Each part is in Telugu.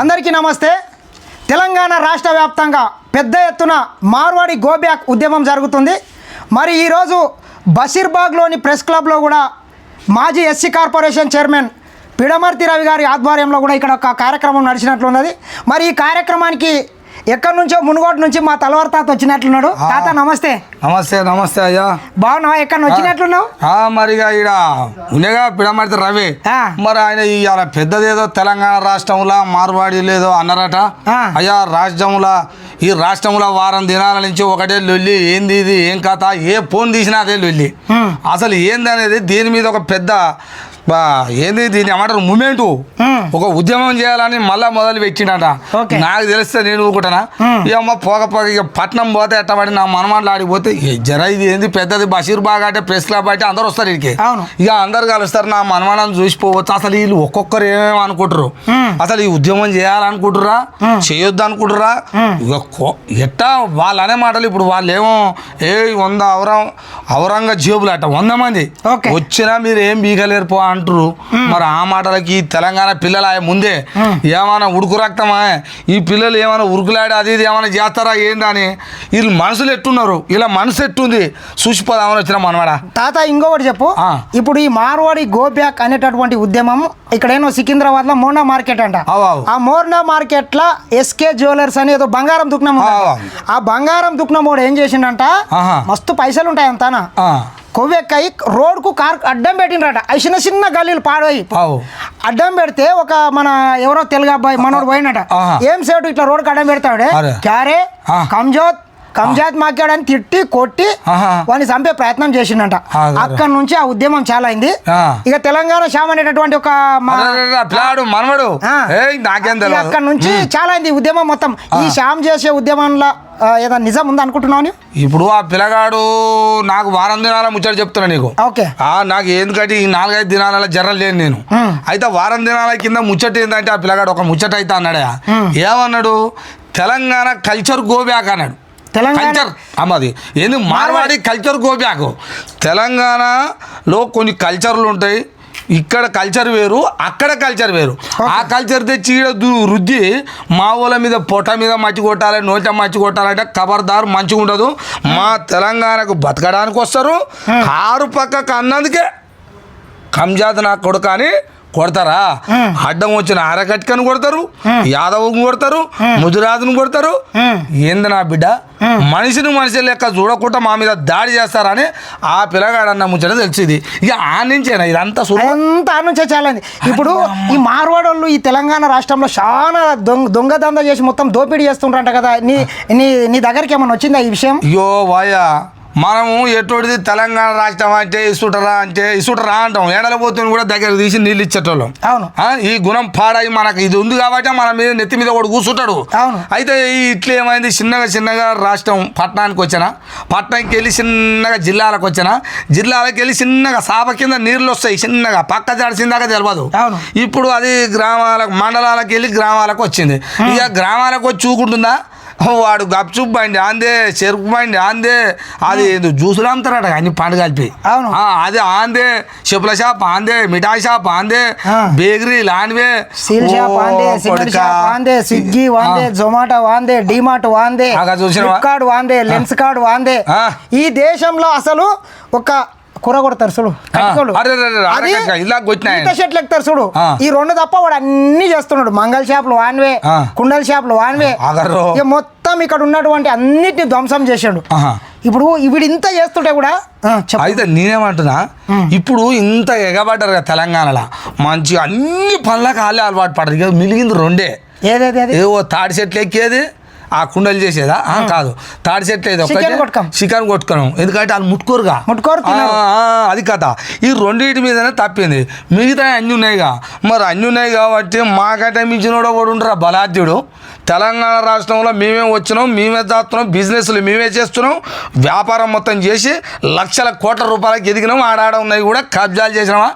అందరికీ నమస్తే. తెలంగాణ రాష్ట్ర వ్యాప్తంగా పెద్ద ఎత్తున మార్వాడి గోబ్యాక్ ఉద్యమం జరుగుతుంది. మరి ఈరోజు బషీర్బాగ్లోని ప్రెస్ క్లబ్లో కూడా మాజీ SC corporation chairman Pidamarthi Ravi గారి ఆధ్వర్యంలో కూడా ఇక్కడ ఒక కార్యక్రమం నడిచినట్లున్నది. మరి ఈ కార్యక్రమానికి ఎక్కడి నుంచో మునుగోటు నుంచి మా తలవారి తాత వచ్చినట్లున్నాడు. తాత నమస్తే. నమస్తే నమస్తే అయ్యా. బాగున్నావా? ఎక్కడ వచ్చినట్లున్నావు? మరిగా ఈడ ఉండేగా పిడమడితే రవి. మరి ఆయన ఇవాళ పెద్దదేదో తెలంగాణ రాష్ట్రంలో మార్వాడి లేదో అన్నారట. అయ్యా రాష్ట్రంలో ఈ రాష్ట్రంలో వారం దినాల నుంచి ఒకటే లొల్లి. ఏంది ఇది? ఏం కథ? ఏ ఫోన్ తీసినా అదే లొల్లి. అసలు ఏంది అనేది దీని మీద ఒక పెద్ద బా, ఏంది దీన్ని ఏమంటారు మూమెంటు. ఒక ఉద్యమం చేయాలని మళ్ళా మొదలు పెట్టిండట. నాకు తెలిస్తే నేను ఊరుకుంటానా హ్మ్. ఏమో పోక పోక ఇక పట్నం పోతే ఎట్టబడి నా మనమాటలు ఆడిపోతే జర ఇది ఏంది పెద్దది బషీర్ బాగా అంటే ప్రెస్ క్లబ్ అంటే అందరు వస్తారు ఇక్కడికి. ఇక అందరు కలుస్తారు నా మనమాలను చూసిపోవచ్చు అసలు వీళ్ళు ఒక్కొక్కరు ఏమేమి అనుకుంటారు. అసలు ఈ ఉద్యమం చేయాలనుకుంటురా. చేయొద్దు అనుకుంటురా ఇక ఎట్టా వాళ్ళు అనే మాటలు ఇప్పుడు వాళ్ళు ఏమో ఏ వంద ఔరం ఔరంగజేబులు అట వంద మంది. వచ్చినా మీరు ఏం బీగలేరు పో అంటారు మరి ఆ మాటలకి తెలంగాణ పిల్లలు ముందే ఏమైనా ఉడుకు రక్తమా? ఈ పిల్లలు ఏమైనా ఉరుకులాడి అది ఇది ఏమైనా చేస్తారా ఏందని వీళ్ళు మనసులు ఎట్టున్నారు. ఇలా మనసు ఎట్టుంది? చూసిపోదామని వచ్చిన మనవాడా. తాత ఇంకొకటి చెప్పు. ఇప్పుడు ఈ మార్వాడి గోబ్యాక్ అనేటటువంటి ఉద్యమం ఇక్కడేనో సికింద్రాబాద్లో మోర్నా మార్కెట్ అంట. ఆ మోర్నా మార్కెట్లో ఎస్కే జ్యువెలర్స్ అని ఏదో బంగారం దుక్నం ఉందంట. అవు, అవు. ఆ బంగారం దుక్నం వాడు ఏం చేసిండంట. మస్తు పైసలు ఉంటాయి అంతానా ఆ, కొవ్వెక్కాయి రోడ్కు కార్ అడ్డం పెట్టిండ్రట అవి చిన్న చిన్న గల్లీలు పాడోయి అడ్డం పెడితే ఒక మన ఎవరో తెలుగు అబ్బాయి మనోడు పోయినట. ఏం సేటు ఇట్లా రోడ్కి అడ్డం పెడతాడే. క్యారే. కంజోత్ కంజాత్ మాకాడని తిట్టి కొట్టి. వాడిని చంపే ప్రయత్నం చేసిండంట. అక్కడ నుంచి ఆ ఉద్యమం చాలా అయింది. ఇక తెలంగాణ శ్యామ్ అనేటటువంటి ఒక మనవడు. అక్కడ నుంచి చాలా అయింది ఉద్యమం మొత్తం. ఈ శ్యామ్ చేసే ఉద్యమంలో ఏదో నిజం ఉంది అనుకుంటున్నావు నీవు? ఇప్పుడు ఆ పిల్లగాడు నాకు వారం దినాల ముచ్చట చెప్తున్నా నీకు. ఓకే. ఆ నాకు ఎందుకంటే ఈ నాలుగైదు దినాల జర్ర లేను నేను. అయితే వారం దినాల కింద ముచ్చట ఏంటంటే ఆ పిల్లగాడు ఒక ముచ్చట అయితే అన్నాడా. ఏమన్నాడు? తెలంగాణ కల్చర్ గోబ్యాక్ అన్నాడు. తెలంగాణ- కల్చర్. అమ్మది ఏంది? Marwadi culture go back. తెలంగాణలో కొన్ని కల్చర్లు ఉంటాయి. ఇక్కడ కల్చర్ వేరు అక్కడ కల్చర్ వేరు. ఆ కల్చర్ తెచ్చి రుద్ది మా ఊళ్ళ మీద పొట్ట మీద మచ్చి కొట్టాలి నోట మచ్చి కొట్టాలంటే ఖబర్దార్ మంచిగా ఉండదు. మా తెలంగాణకు బతకడానికి వస్తారు. కారు పక్కకు అన్నందుకే. కంజాత్ నా కొడుకు అని కొడతారా? అడ్డం వచ్చిన అరకట్కని కొడతారు యాదవ్ని కొడతారు ముజరాజుని కొడతారు. ఏంది నా బిడ్డ? మనిషిని మనిషి లెక్క చూడకుండా మా మీద దాడి చేస్తారని ఆ పిల్లగాడన్న ముచ్చట తెలిసింది. ఇక ఆ నుంచేనా ఇదంతా అంతా నుంచే చాలా ఇప్పుడు ఈ మార్వాడోళ్ళు ఈ తెలంగాణ రాష్ట్రంలో చాలా దొంగ దొంగ దంద చేసి మొత్తం దోపిడీ చేస్తుంటారంట కదా. నీ నీ నీ దగ్గరికి ఏమైనా వచ్చిందా ఈ విషయం? అయ్యో వాయా. మనము ఎటువంటిది తెలంగాణ రాష్ట్రం అంటే ఇసుటరా అంటే ఇసుటరా అంటాం. ఏడల పోతుని కూడా దగ్గర తీసి నీళ్ళు ఇచ్చేటోళ్ళం. అవును. ఈ గుణం పాడై మనకు ఇది ఉంది కాబట్టి మన మీద నెత్తి మీద ఒకడు కూర్చుంటాడు అవును. అయితే ఈ ఇట్లా ఏమైంది? చిన్నగా చిన్నగా రాష్ట్రం పట్టణానికి వచ్చిన పట్టణంకి వెళ్ళి చిన్నగా జిల్లాలకు వచ్చిన జిల్లాలకు వెళ్ళి చిన్నగా సాప కింద నీళ్ళు వస్తాయి చిన్నగా. పక్క జాడిసిందాక తెలియదు అవును. ఇప్పుడు అది గ్రామాలకు మండలాలకు వెళ్ళి గ్రామాలకు వచ్చింది. ఇక గ్రామాలకు వచ్చి చూకుంటుందా? వాడు గప్చుప్ బండి ఆందే చెరుకు బండి ఆందే అది ఏదో జ్యూసులు అమ్ముతారట అన్ని పండు కలిపి అవును. అది ఆందే చెప్పుల షాప్ ఆందే మిఠాయి షాప్ ఆందే. బేకరీ లాంటివే స్విగ్గీ వాందే జొమాటో వాందే డిమార్ట్ వాందే? ఫ్లిప్కార్ట్ వాందే లెన్స్ కార్డ్ వాందే. ఈ దేశంలో అసలు ఒక కూర కొడతారు చూడు. ఈత చెట్లు ఎక్కుతారు చూడు. ఈ రెండు తప్ప వాడు అన్ని చేస్తున్నాడు. మంగళ షాపులు వాన్వే. కుండల షాపులు వాన్వే. మొత్తం ఇక్కడ ఉన్నటువంటి అన్నిటిని ధ్వంసం ఆహా. ఇప్పుడు వీడు ఇంత చేస్తుంటే కూడా అయితే నేనేమంటున్నా ఇప్పుడు ఇంత ఎగబడ్డారు కదా తెలంగాణలో. మంచిగా అన్ని పనులకు వాళ్ళే అలవాటు పడరు మిలిగింది రెండే. ఏదేది అది? ఏవో తాడి చెట్లు ఎక్కేది ఆ కుండలు చేసేదా? కాదు. తాడి చెట్లు ఏది చికెన్ కొట్టుకోం. చికెన్ కొట్టుకోను. ఎందుకంటే వాళ్ళు ముట్టుకోరుగా. ముట్టుకోరు, అది కథ. ఈ రెండింటి మీదనే తప్పింది. మిగతా అన్ని ఉన్నాయిగా మరి అన్ని ఉన్నాయి కాబట్టి మాకంటే మించినోడు ఒకడు ఉండరా బలాద్యుడు తెలంగాణ రాష్ట్రంలో మేమే వచ్చినాం మేమే దాస్తున్నాం బిజినెస్లు మేమే చేస్తున్నాం వ్యాపారం మొత్తం చేసి లక్షల కోట్ల రూపాయలకి ఎదిగినాం ఆడాడ ఉన్నాయి కూడా కబ్జాలు చేసినామా?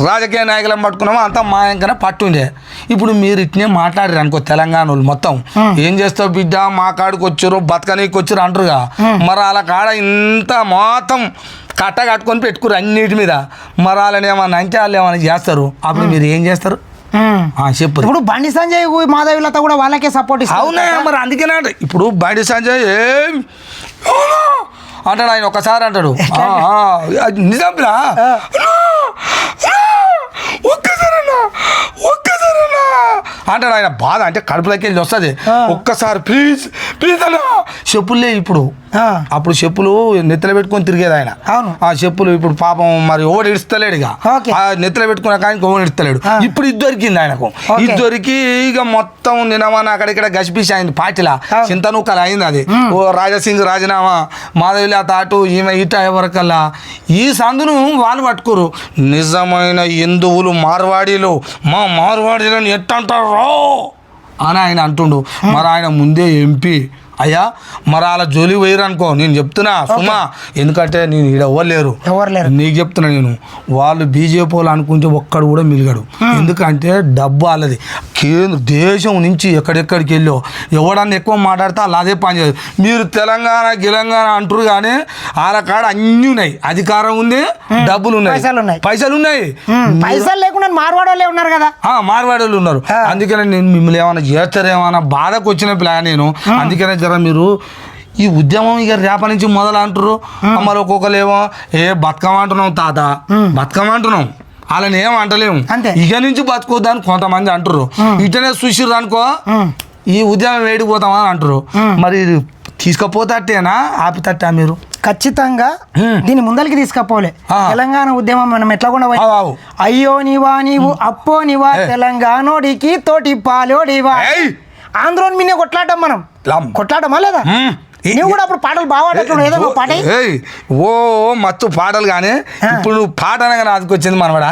రాజకీయ నాయకులను పట్టుకున్నామా అంతా మా ఇంకనే పట్టుండే. ఇప్పుడు మీరు ఇట్నే మాట్లాడారు అనుకో తెలంగాణ వాళ్ళు మొత్తం ఏం చేస్తావు బిడ్డ? మా కాడికి వచ్చారు బతకనీకి వచ్చారు అంటారుగా మరి అలా కాడ ఇంత మొత్తం కట్ట కట్టుకొని పెట్టుకురు అన్నిటి మీద. మరి వాళ్ళని ఏమన్నా అంటే వాళ్ళు ఏమైనా చేస్తారు? అప్పుడు మీరు ఏం చేస్తారు? చెప్పు. ఇప్పుడు బండి సంజయ్ గు- మాధవిలత కూడా వాళ్ళకే సపోర్ట్ అవునా? మరి అందుకేనా. ఇప్పుడు బయట సంజయ్ ఏం? అంటాడు ఆయన ఒక్కసారి అంటాడు. నిజంరా అంటాడు ఆయన బాధ అంటే కడుపులోకి వెళ్ళి వస్తుంది. ఒక్కసారి ప్లీజ్ ప్లీజ్ అన్నా చెప్పులే ఇప్పుడు. అప్పుడు చెప్పులు నెత్తలు పెట్టుకొని తిరిగేది ఆయన. అవును. ఆ చెప్పులు ఇప్పుడు పాపం మరి ఓడి ఇడతలేడు ఇక. నెత్తలు పెట్టుకున్న కానీ ఓడి ఇడతలేడు. ఇప్పుడు ఇది దొరికింది ఆయనకు. ఇది దొరికి ఇక మొత్తం నినమని అక్కడిక్కడ గసిపిసి అయింది పార్టీలా. చింతనూకలు అయింది అది. ఓ రాజాసింగ్ రాజీనామా మాధవిలా తాటు ఈమె ఇట ఎవరికల్లా. ఈ సందును వాళ్ళు పట్టుకోరు. నిజమైన హిందువులు మార్వాడీలు. మా మార్వాడీలను ఎట్టంటారు అని ఆయన అంటుండు. మరి ఆయన ముందే ఎంపీ. అయ్యా మరి అలా జోలి వేయరు అనుకో నేను చెప్తున్నా సుమా ఎందుకంటే నేను ఈడ ఎవ్వలేరు ఎవరు నీకు చెప్తున్నా నేను. వాళ్ళు బీజేపీ వాళ్ళు అనుకుంటే ఒక్కడు కూడా మిలిగాడు. ఎందుకంటే డబ్బు వాళ్ళది. కేంద్ర దేశం నుంచి ఎక్కడెక్కడికి వెళ్ళో ఎవడన్నా ఎక్కువ మాట్లాడితే వాళ్ళు అదే పని చేయదు మీరు తెలంగాణ గిలంగాణ అంటారు కానీ వాళ్ళ కాడ అన్నీ ఉన్నాయి. అధికారం ఉంది డబ్బులు ఉన్నాయి. పైసలు ఉన్నాయి. పైసలు ఉన్నాయి. ఉమ్, పైసలు లేకుండా మార్వాడ వాళ్ళే ఉన్నారు కదా. ఆ, మార్వాడీలు ఉన్నారు. అందుకనే నేను మిమ్మల్ని ఏమైనా చేస్తారేమన్నా బాధకు వచ్చిన ప్లాన్ నేను. అందుకనే జర మీరు? ఈ ఉద్యమం ఇక రేప నుంచి మొదలు అంటారు మరి ఒక్కొక్కరు ఏమో ఏ బతుకమ్మ అంటున్నాం తాత. బతుకమ్మ అంటున్నాం. వాళ్ళని ఏం అంటలేము. అంతే. ఇక నుంచి బతుకోద్దని కొంతమంది అంటారు ఇటనే చూసిర్రు అనుకో. ఈ ఉద్యమం వేడిపోతామా అని అంటారు మరి తీసుకపోతట్టేనా? ఆపితట్టా మీరు? ఖచ్చితంగా. దీన్ని ముందరికి తీసుకపోలే. తెలంగాణ ఉద్యమం మనం ఎట్లా కూడా. అయ్యో నీవా నీవు అప్పో నీవా. తెలంగాణోడికి తోటి పాలోడివా! ఆంధ్రోని మీద కొట్లాడటం మనం. కొట్లాడమా లేదా? నువ్వు కూడా అప్పుడు పాటలు బాగా ఏదో పాట? ఓ మత్తు పాటలు కానీ. ఇప్పుడు నువ్వు పాట అనగానే అదికొచ్చింది మనవాడ.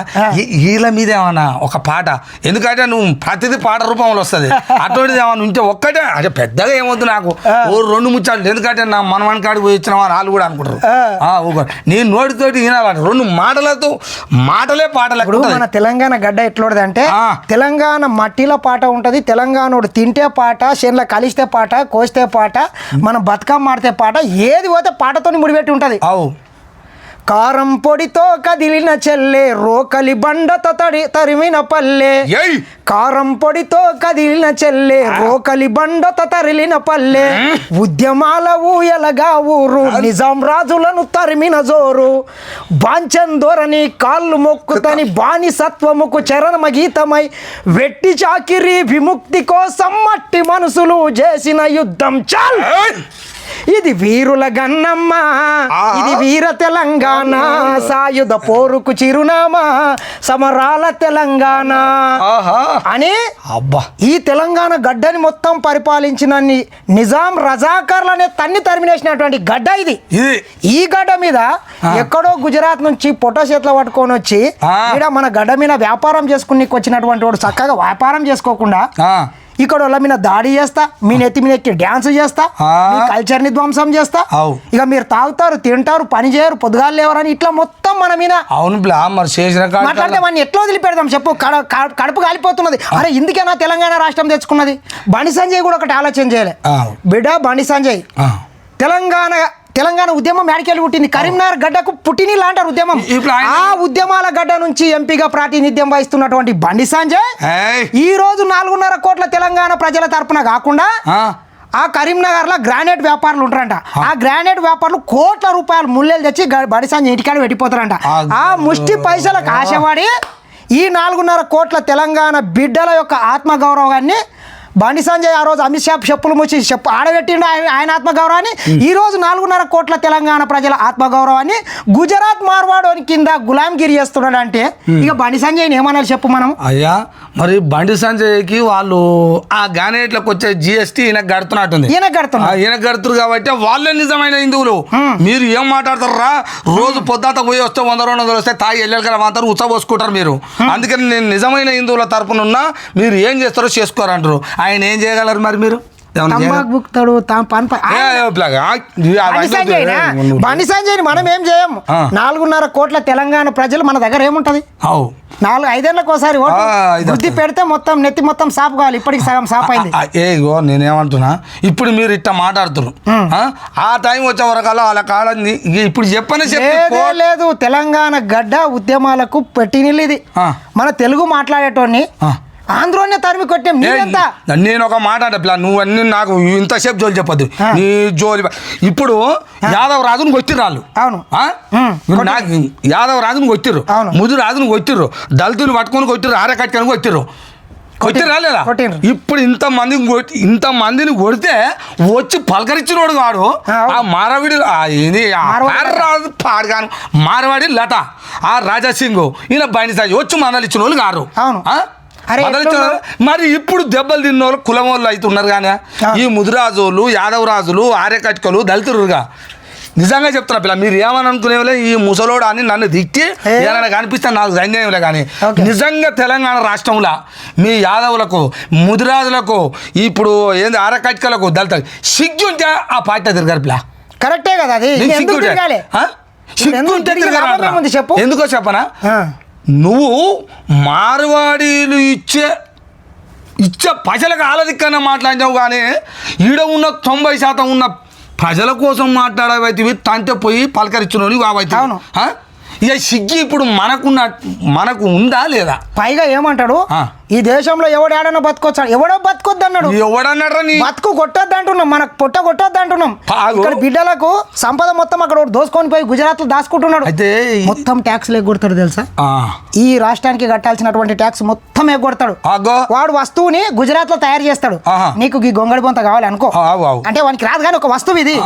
వీళ్ళ మీద ఏమన్నా ఒక పాట? ఎందుకంటే నువ్వు ప్రతిదీ పాట రూపంలో వస్తుంది. అటువంటిది ఏమన్నా ఉంటే ఒక్కటే. అంటే పెద్దగా ఏమొద్దు నాకు. ఓ రెండు ముచ్చాలు ఎందుకంటే నా మనవాని కాడికి పోయి వచ్చిన వాళ్ళు కూడా అనుకుంటారు. నేను నోటితోటి వినాలంట. రెండు మాటలతో మాటలే పాటలు ఇప్పుడు మన తెలంగాణ గడ్డ ఎట్లోడది అంటే. తెలంగాణ మట్టిలో పాట ఉంటది తెలంగాణోడు తింటే పాట చేనులో కలిస్తే పాట కోస్తే పాట మనం బతుకమ్మ ఆడితే పాట ఏది పోతే పాటతోని ముడిపెట్టి ఉంటది. అవు. కారం పొడితో కదిలిన చెల్లె రోకలి బండతో తడి తరిమిన పల్లె. కారం పొడితో కదిలిన చెల్లె రోకలి బండతో తరిలిన పల్లె. ఉద్యమాల ఊయలగా ఊరు నిజాం రాజులను తరిమిన జోరు. బాంచన్ ధోరణి కాళ్ళు మొక్కుతని బానిసత్వముకు చరణమ గీతమై వెట్టి చాకిరి విముక్తి కోసం మట్టి మనసులు చేసిన యుద్ధం. చాల్! ఇది వీరుల గన్నమ్మ. ఇది వీర తెలంగాణ. సాయుధ పోరుకు చిరునామా. సమరాల తెలంగాణ. అని అబ్బా. ఈ తెలంగాణ గడ్డని మొత్తం పరిపాలించిన నిజాం రజాకర్లు అనే తన్ని తరిమినేసినటువంటి గడ్డ ఇది. ఈ గడ్డ మీద ఎక్కడో గుజరాత్ నుంచి పొట్టో చేతిలో పట్టుకొని వచ్చి. ఈడ మన గడ్డ మీద వ్యాపారం చేసుకుని వచ్చినటువంటి వాడు చక్కగా వ్యాపారం చేసుకోకుండా. ఇక్కడ వాళ్ళ మీద దాడి చేస్తా మీ నెత్తి మీద ఎక్కి డ్యాన్స్ చేస్తా. మీ కల్చర్ని ధ్వంసం చేస్తా. ఇక మీరు తాగుతారు తింటారు పని చేయరు పొద్దుగాలు లేవరని ఇట్లా మొత్తం మన మీద. అవును మాట్లాడితే వాడిని ఎట్లా వదిలిపెడదాం చెప్పు కడ- కడ- కడుపు కాలిపోతున్నది. అరే ఇందుకేనా తెలంగాణ రాష్ట్రం తెచ్చుకున్నది? బండి సంజయ్ కూడా ఒకటి ఆలోచన చేయలే. బిడ్డ బండి సంజయ్. తెలంగాణ తెలంగాణ ఉద్యమం మేడికెళ్ళి పుట్టింది? కరీంనగర్ గడ్డకు పుట్టినీళ్ళు అంటారు ఉద్యమం. ఆ ఉద్యమాల గడ్డ నుంచి ఎంపీగా ప్రాతినిధ్యం వహిస్తున్నటువంటి బండి సంజయ్ ఈ రోజు నాలుగున్నర కోట్ల తెలంగాణ ప్రజల తరపున కాకుండా ఆ. కరీంనగర్లో గ్రానైట్ వ్యాపారులు ఉంటారంట. ఆ. గ్రానైట్ వ్యాపారులు కోట్ల రూపాయలు ముల్లెలు తెచ్చి గ- బడిసాంజి ఇంటికాడ పెట్టిపోతారంట. ఆ ఆ ముష్టి పైసలకు ఆశపడి ఈ నాలుగున్నర కోట్ల తెలంగాణ బిడ్డల యొక్క ఆత్మగౌరవాన్ని బండి సంజయ్ ఆ రోజు అమిత్ షా చెప్పులు ముచ్చి చెప్పు ఆడబెట్టిండు ఆయన ఆయన ఆత్మగౌరవాన్ని. ఈ రోజు నాలుగున్నర కోట్ల తెలంగాణ ప్రజల ఆత్మగౌరవాన్ని గుజరాత్ మార్వాడోని కింద గులాంగిరి చేస్తున్నాడు అంటే ఇక బండి సంజయ్ని ఏమన్నారు చెప్పు మనం? అయ్యా మరి బండి సంజయ్కి వాళ్ళు ఆ గానేట్లకు వచ్చే జిఎస్టీ ఈయనకు కడుతున్నట్టుంది. ఈయన కడుతున్నా. ఆ, ఈయన కడుతురు కాబట్టి వాళ్ళే నిజమైన హిందువులు. మీరు ఏం మాట్లాడతారా? రోజు పొద్దాత పోయి వస్తే వంద రెండు వందలు వస్తే తాగి ఎల్లెలు కదా మాత్రం ఉత్సవోసుకుంటారు మీరు. అందుకని నేను నిజమైన హిందువుల తరపున ఉన్నా మీరు ఏం చేస్తారో చేసుకోరంటారు. ఆయన ఏం చేయగలరు మరి మీరు? తంబాకు? బుక్తాడు బండి సంజయ్ని మనం ఏం చేయం ఆ. నాలుగున్నర కోట్ల తెలంగాణ ప్రజలు మన దగ్గర ఏముంటది? నాలుగు ఐదేళ్ళకు ఒకసారి బుద్ధి పెడితే మొత్తం నెత్తి మొత్తం సాపు కావాలి. ఇప్పటికి సగం సాప్ అయింది. ఆ, ఏ ఇగో నేనేమంటున్నా ఇప్పుడు మీరు ఇట్ట మాట్లాడుతున్నారు ఆ? టైం వచ్చే వాళ్ళ కాళ్ళని ఇక ఇప్పుడు చెప్పని చెప్పి లేదే తెలంగాణ గడ్డ ఉద్యమాలకు పెట్టినిల్లు ఇది. ఆ. మన తెలుగు మాట్లాడేటోని ఆ. ఆంధ్రోనే తరిమి కొట్టాం. నేను ఒక మాట అంటే పిల్ల నువ్వు అన్ని నాకు ఇంతసేపు జోలి చెప్పొద్దు. నీ జోలి ఇప్పుడు యాదవ్ రాజును కొట్టిర్రు వాళ్ళు అవును. నాకు యాదవ్ రాజును కొట్టిర్రు. అవును. ముదు రాజును కొట్టిర్రు. దళితుని పట్టుకొని కొట్టిర్రు ఆరే కట్టుకొని కొట్టిర్రు. కొట్టిర్రా. లేదా? కొట్టిర్రు. ఇప్పుడు ఇంత మందిని కొట్టి ఇంత మందిని కొడితే వచ్చి పలకరించినోడు కాడు. ఆ, మారవిడి ఇది పాడుగాను. మారవాడి లత ఆ రాజా సింగ్ ఈయన సాయి వచ్చి మందలు ఇచ్చిన వాళ్ళు కారు. అవును. మరి ఇప్పుడు దెబ్బలు తిన్న వాళ్ళు కులం వాళ్ళు అవుతున్నారు కానీ ఆ. ఈ ముదిరాజులు యాదవ రాజులు ఆర్యకటికలు దళితురుగా నిజంగా చెప్తున్నా పిల్ల మీరు ఏమని అనుకునేవాళ్ళే ఈ ముసలోడు అని నన్ను ఏ? ఏమైనా కనిపిస్తే నాకు ధైర్యంలే కానీ. నిజంగా తెలంగాణ రాష్ట్రంలో మీ యాదవులకు ముదిరాజులకు ఇప్పుడు ఏంది ఆరకటికలకు దళిత సిగ్గుంటే ఆ పార్టీ తిరగారు పిల్ల కరెక్టే కదా అది సిగ్గుంటే? తిరగాలి? ఎందుకు చెప్పనా నువ్వు మార్వాడీలు ఇచ్చే ఇచ్చే ప్రజలకు ఆలదిక్కన మాట్లాడినావు కానీ ఈడ ఉన్న తొంభై శాతం ఉన్న ప్రజల కోసం మాట్లాడవైతే తంటే పోయి పలకరించిన అవును. ఇక సిగ్గి ఇప్పుడు మనకున్న మనకు ఉందా లేదా పైగా ఏమంటాడు. ఈ దేశంలో ఎవడు ఏడన్నా బతుకొచ్చాడు? ఎవడో బతుకొద్దు అన్నాడు ఎవడన్నారా నీ? బతుకు కొట్టొద్దు అంటున్నాం. మనకు పొట్ట కొట్టొద్దు అంటున్నాం. ఇక్కడ బిడ్డలకు సంపద మొత్తం అక్కడ దోసుకొని పోయి గుజరాత్లో దాచుకుంటున్నాడు. అయితే మొత్తం ట్యాక్స్ ఎగ్గొడతాడు తెలుసా. ఈ రాష్ట్రానికి కట్టాల్సినటువంటి ట్యాక్స్ మొత్తం ఎగ్గొడతాడు. వాడు వస్తువుని గుజరాత్లో తయారు చేస్తాడు. నీకు ఈ గొంగడి బొంత కావాలి అనుకో. ఆవు ఆవు అంటే వానికి రాదు కానీ ఒక వస్తువు ఇది.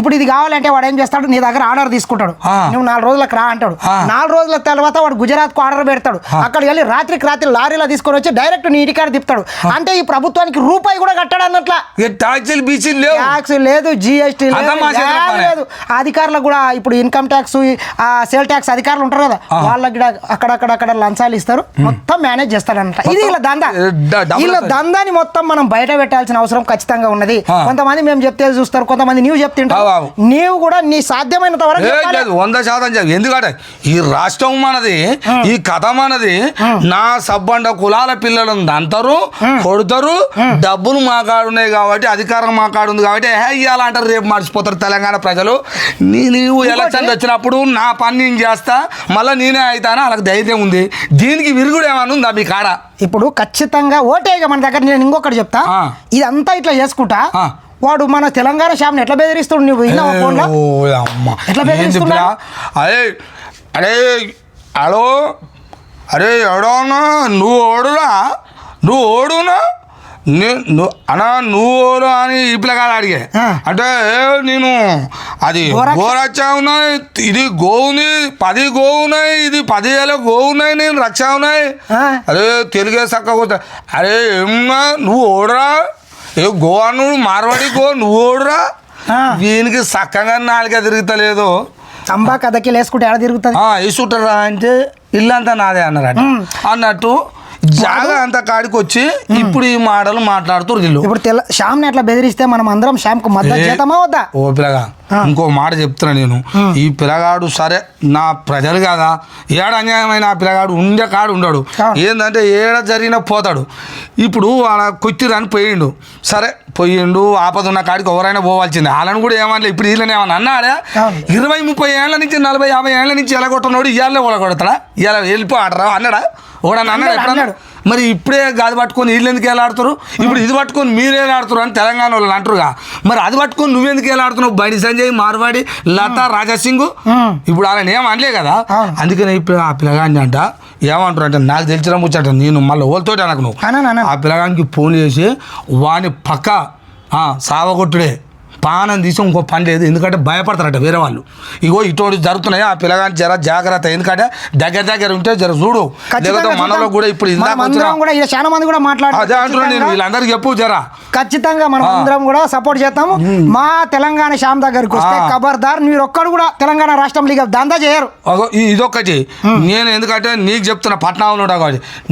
ఇప్పుడు ఇది కావాలంటే వాడు ఏం చేస్తాడు? నీ దగ్గర ఆర్డర్ తీసుకుంటాడు. నువ్వు నాలుగు రోజులకు రా అంటాడు. నాలుగు రోజుల తర్వాత వాడు గుజరాత్కు ఆర్డర్ పెడతాడు. అక్కడికి వెళ్ళి రాత్రికి రాత్రి లారీలో తీసుకొని వచ్చి డైరెక్ట్ నీ ఇంటికాడ తిప్పుతాడు. అంటే ఈ ప్రభుత్వానికి రూపాయి కూడా కట్టాడు అన్నట్ల. ట్యాక్సీలు బీచీలు లేవు. ట్యాక్స్ లేదు జిఎస్టీ లేదు అధికారులకు కూడా ఇప్పుడు ఇన్కమ్ ట్యాక్స్ సేల్ ట్యాక్స్ అధికారులు ఉంటారు కదా వాళ్ళకి కూడా అక్కడక్కడ అక్కడ లంచాలు ఇస్తారు. మొత్తం మేనేజ్ చేస్తారంట ఇది వీళ్ళ దందా. ఏ, డ- డబ్బులు వీళ్ళ వస్తాయి. దందాని మొత్తం మనం బయట పెట్టాల్సిన అవసరం ఖచ్చితంగా ఉన్నది. కొంతమంది మేము చెప్తే చూస్తారు కొంతమంది నీవు చెప్తుంటావు. నీవు కూడా నీ సాధ్యమైనంత వరకు వంద శాతం ఎందుకంటే ఈ రాష్ట్రం మనది ఈ కథ మనది నా సబ్బండ కులాల పిల్లలను దంతరు కొడతారు డబ్బులు మా కాడ ఉన్నాయి కాబట్టి అధికారం మా కాడ ఉంది కాబట్టి హే ఇయ్యాల అంటారు రేపు మర్చిపోతారు తెలంగాణ ప్రజలు. నీవు ఎలక్షన్ వచ్చినప్పుడు నా పని నేను చేస్తా మళ్ళీ నేనే అవుతాను వాళ్ళకి ధైర్యం ఉంది. దీనికి విరుగుడు ఏమన్నా ఉందా మీ కాడ? ఇప్పుడు ఖచ్చితంగా ఓటేగా మన దగ్గర నేను ఇంకొకటి చెప్తా. ఇదంతా ఇట్లా చేసుకుంటా. వాడు మన తెలంగాణ షాప్ని ఎట్లా బెదిరిస్తుడు నువ్వు? ఎట్లా? పిల్ల? అరే అరే హలో? అరే ఎవడోనా? నువ్వు ఓడురా? నువ్వు ఓడునా? నే- నువ్వు నువ్వు అని ఈ పిల్లగాడు అడిగే. అంటే ఏ, నేను అది గోరక్ష- ఉన్నాయి ఇది గోవుని పది గోవున్నాయి ఇది పది ఏళ్ళ గోవున్నాయి నేను రక్ష ఉన్నాయి. అరే తెలుగే చక్కగా అరే ఏమన్నా నువ్వు ఓడరా? ఏ గో అన్నుడు మార్వాడి గో నువ్వు ఓడురా. దీనికి చక్కగా నాలుక తిరుగుతలేదు. చంబా కథకి లేసుకుంటే ఎడ తిరుగుతుంది? ఇసుంటారా అంటే ఇల్లంతా నాదే అన్నారట. అన్నట్టు జాగా అంత కాడికి వచ్చి ఇప్పుడు ఈ మాటలు మాట్లాడుతున్నారు వీళ్ళు ఇప్పుడు తెల్ల శ్యామ్ని అట్లా బెదిరిస్తే మనం అందరం శ్యామ్కు మద్దతు ఏ- చేద్దామా వద్దా? ఓ పిల్లగా. ఇంకో మాట చెప్తున్నా నేను. ఈ పిల్లగాడు సరే నా ప్రజలు కదా ఏడ అన్యాయమైన ఆ పిల్లగాడు ఉండే కాడు ఉండడు. ఏంటంటే ఏడ జరిగినా పోతాడు. ఇప్పుడు అలా కొట్టిరని పోయిండు. సరే పోయిండు ఆపద ఉన్న కాడికి ఎవరైనా పోవాల్సిందే. వాళ్ళని కూడా ఏమన్నా ఇప్పుడు వీళ్ళని ఏమన్నా అన్నాడా. ఇరవై ముప్పై ఏళ్ళ నుంచి నలభై యాభై ఏళ్ళ నుంచి ఎలా కొట్టనోడు ఇవాళ కూడా కొడతాడా ఇలా వెళ్ళిపో ఆడరా అన్నాడా? ఓడని అన్నాడు ఎప్పుడన్నా. మరి ఇప్పుడే గాది పట్టుకొని వీళ్ళు ఎందుకు ఎలా ఆడుతారు ఇప్పుడు ఇది పట్టుకొని మీరే ఆడుతారు అని తెలంగాణ వాళ్ళు అంటారుగా మరి అది పట్టుకొని నువ్వెందుకు ఎలా ఆడుతున్నావు? బండి సంజయ్ మార్వాడి లత రాజాసింగ్. ఇప్పుడు ఆయన ఏం అనలే కదా. అందుకని ఇప్పుడు ఆ పిల్లగాని అంట ఏమంటారు అంటే నాకు తెలిసిన ముచ్చట నేను మళ్ళీ ఓల్తోటి అనకు నువ్వు. ఆ పిల్లగానికి ఫోన్ చేసి వాని పక్క ఆ, సావగొట్టుడే. పానం తీసి ఇంకో పని లేదు. ఎందుకంటే భయపడతారట వేరే వాళ్ళు. ఇగో ఇటువంటి జరుగుతున్నాయి. ఆ పిల్లగాని జర జాగ్రత్త. ఎందుకంటే దగ్గర దగ్గర ఉంటే జర చూడు. లేకపోతే మనలో కూడా ఇప్పుడు చాలా మంది కూడా మాట్లాడు అదే అంటున్నాను నేను. వీళ్ళందరికీ చెప్పు జరా. ఖచ్చితంగా మనం. అందరం కూడా సపోర్ట్ చేస్తాము. మా తెలంగాణ శ్యామ్ దగ్గరికి వస్తే. ఖబర్దార్. మీరు ఒక్కడు కూడా తెలంగాణ రాష్ట్రం లీగ్ దందా చేయరు. ఇదొక్కటి. నేను ఎందుకంటే నీకు చెప్తున్నా పట్నంలో కాబట్టి